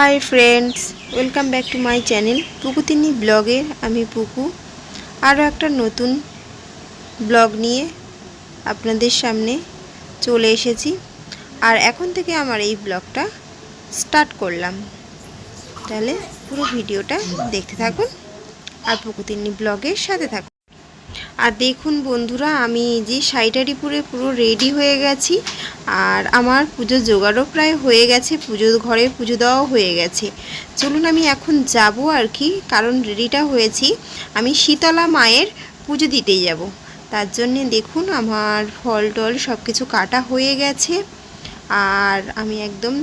Hi friends welcome back to my channel পুকুতিনি ব্লগের আমি পুকু আরও একটা নতুন ব্লগ নিয়ে আপনাদের সামনে চলে এসেছি। আর এখন থেকে আমার এই ব্লগটা স্টার্ট করলাম। তাহলে পুরো ভিডিওটা দেখতে থাকুন আর পুকুতিনি ব্লগের সাথে থাকুন। আর দেখুন বন্ধুরা, আমি যে শাড়িটারি পরে পুরো রেডি হয়ে গেছি। আর আমার পুজো জোগাড়ও প্রায় হয়ে গেছে পুজো ঘরে পুজো দেওয়াও হয়ে গেছে। চলুন আমি এখন যাব আর কি, কারণ রেডিটা হয়েছি। আমি শীতলা মায়ের পুজো দিতেই যাব। তার জন্যে দেখুন আমার ফল টল সব কিছু কাটা হয়ে গেছে। আর আমি একদম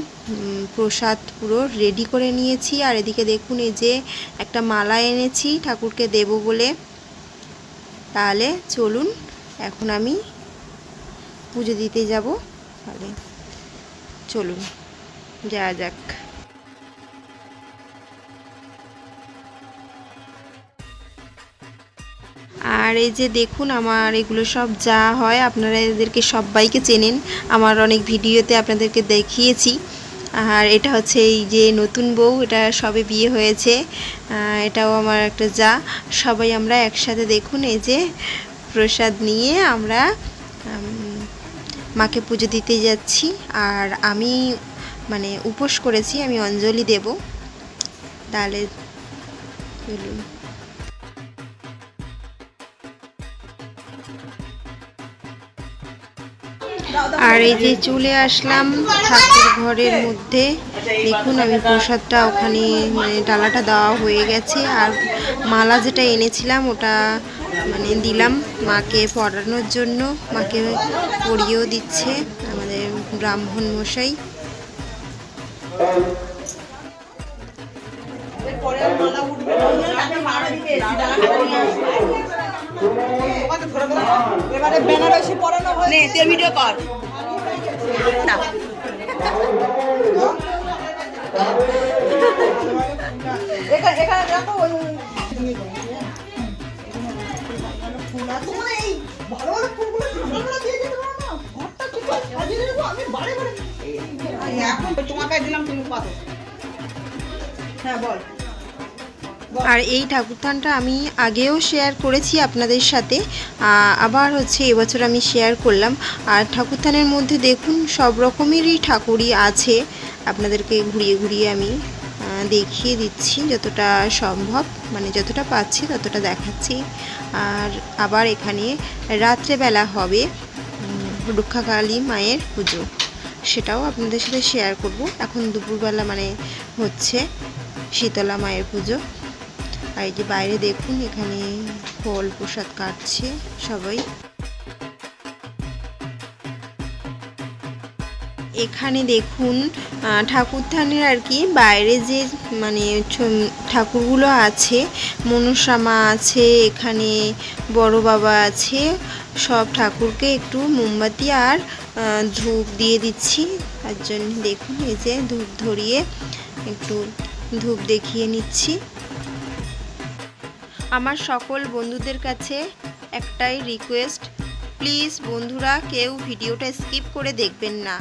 প্রসাদ পুরো রেডি করে নিয়েছি। আর এদিকে দেখুন এই যে একটা মালা এনেছি ঠাকুরকে দেব বলে। তাহলে চলুন, এখন আমি পুজো দিতে যাব। তাহলে চলুন, যাওয়া যাক। আর এই যে দেখুন আমার এগুলো সব যা হয়, আপনারা এদেরকে সবাইকে চেনেন। আমার অনেক ভিডিওতে আপনাদেরকে দেখিয়েছি। আর এটা হচ্ছে এই যে নতুন বউ, এটা সবে বিয়ে হয়েছে। এটাও আমার একটা যা। সবাই আমরা একসাথে দেখুন, এই যে প্রসাদ নিয়ে আমরা মাকে পুজো দিতে যাচ্ছি আর আমি মানে উপোস করেছি, আমি অঞ্জলি দেব। তাহলে আর এই যে চলে আসলাম ঠাকুর ঘরের মধ্যে। দেখুন, আমি প্রসাদটা ওখানে মানে ডালাটা দেওয়া হয়ে গেছে। আর মালা যেটা এনেছিলাম, ওটা মানে দিলাম মাকে পড়ানোর জন্য। মাকে পড়িয়েও দিচ্ছে আমাদের ব্রাহ্মণ মশাই। এবারে বেনারসি পরানো নে, তুই ভিডিও কর। না। এখানে এখানে দেখো আর এই ঠাকুরথানটা আমি আগেও শেয়ার করেছি আপনাদের সাথে আবার হচ্ছে এবছর আমি শেয়ার করলাম। আর ঠাকুরথানের মধ্যে দেখুন, সব রকমেরই ঠাকুরই আছে। আপনাদেরকে ঘুরিয়ে ঘুরিয়ে আমি দেখিয়ে দিচ্ছি যতটা সম্ভব মানে যতটা পাচ্ছি ততটা দেখাচ্ছি। আর আবার এখানে রাত্রেবেলা হবে রক্ষাকালী মায়ের পুজো। সেটাও আপনাদের সাথে শেয়ার করব। এখন দুপুরবেলা মানে হচ্ছে শীতলা মায়ের পুজো। আর এই যে বাইরে দেখুন, এখানে ফল প্রসাদ কাটছে সবাই। এখানে দেখুন আহ, ঠাকুরথানের আর কি বাইরে যে মানে ঠাকুরগুলো আছে মনসামা আছে এখানে বড় বাবা আছে সব ঠাকুরকে একটু মোমবাতি আর ধূপ দিয়ে দিচ্ছি। তার জন্য দেখুন এই যে ধূপ ধরিয়ে একটু ধূপ দেখিয়ে নিচ্ছি। আমার সকল বন্ধুদের কাছে একটাই রিকোয়েস্ট প্লিজ বন্ধুরা কেউ ভিডিওটা স্কিপ করে দেখবেন না।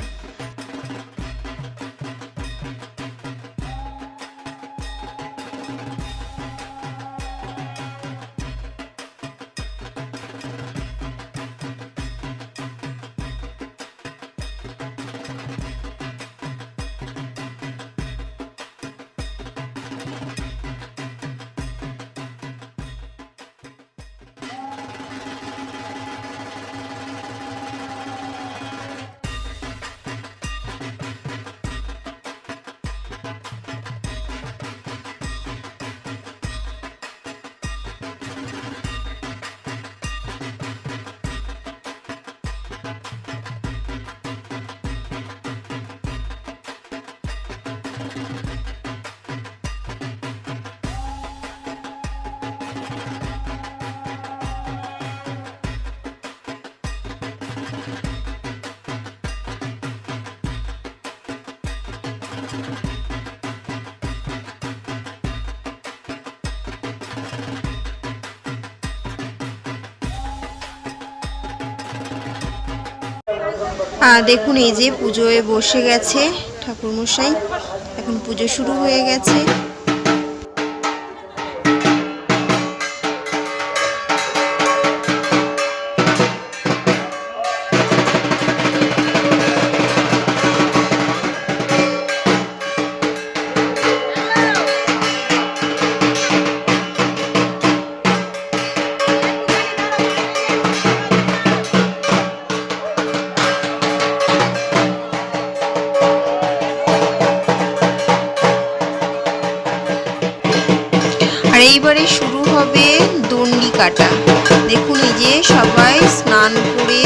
দেখুন এই যে পুজোয় বসে গেছে ঠাকুরমশাই। এখন পুজো শুরু হয়ে গেছে। কাটা। দেখুন এই যে সবাই স্নান করে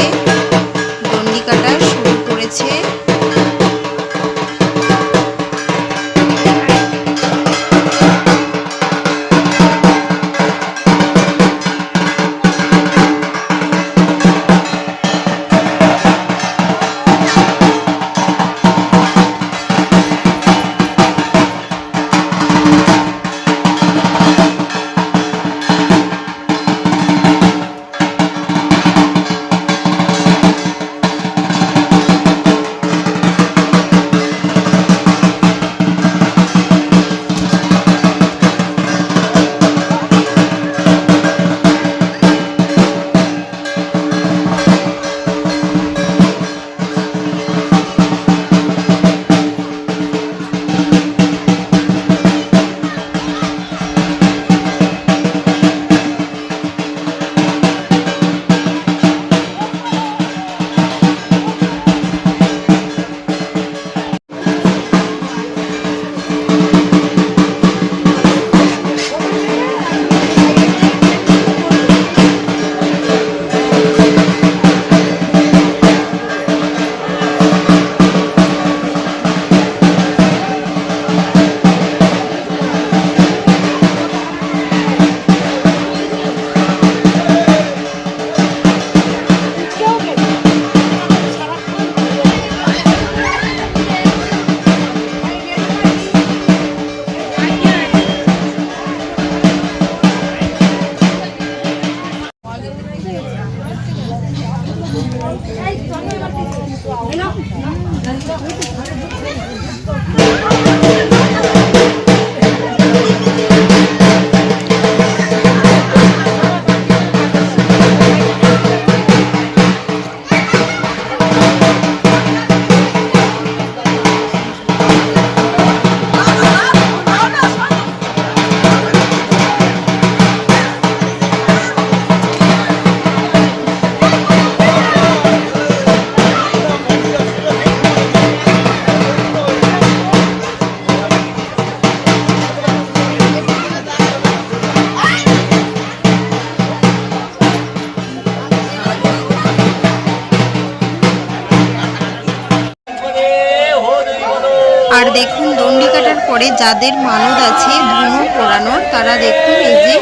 যাদের মানদ আছে ধুনো পোড়ানোর, তারা দেখুন এই যে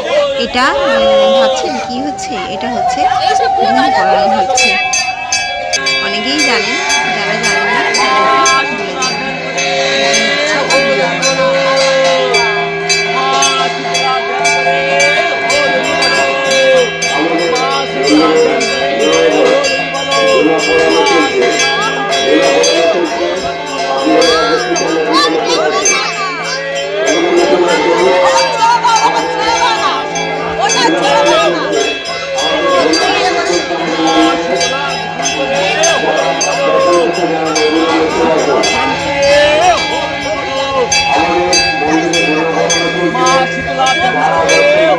এটা ভাবছেন কি হচ্ছে? এটা হচ্ছে ধুনো পোড়ানো হচ্ছে। অনেকেই জানেন, যারা জানেন না তাদেরকে বলে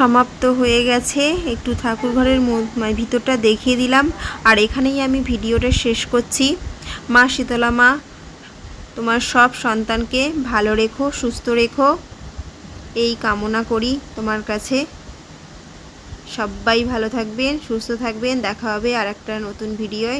সমাপ্ত হয়ে গেছে। একটু ঠাকুর ঘরের মানে ভিতরটা দেখিয়ে দিলাম। আর এখানেই আমি ভিডিওটা শেষ করছি। মা শীতলা মা, তোমার সব সন্তানকে ভালো রেখো, সুস্থ রেখো। এই কামনা করি তোমার কাছে। সবাই ভালো থাকবেন, সুস্থ থাকবেন। দেখা হবে আর একটা নতুন ভিডিওয়।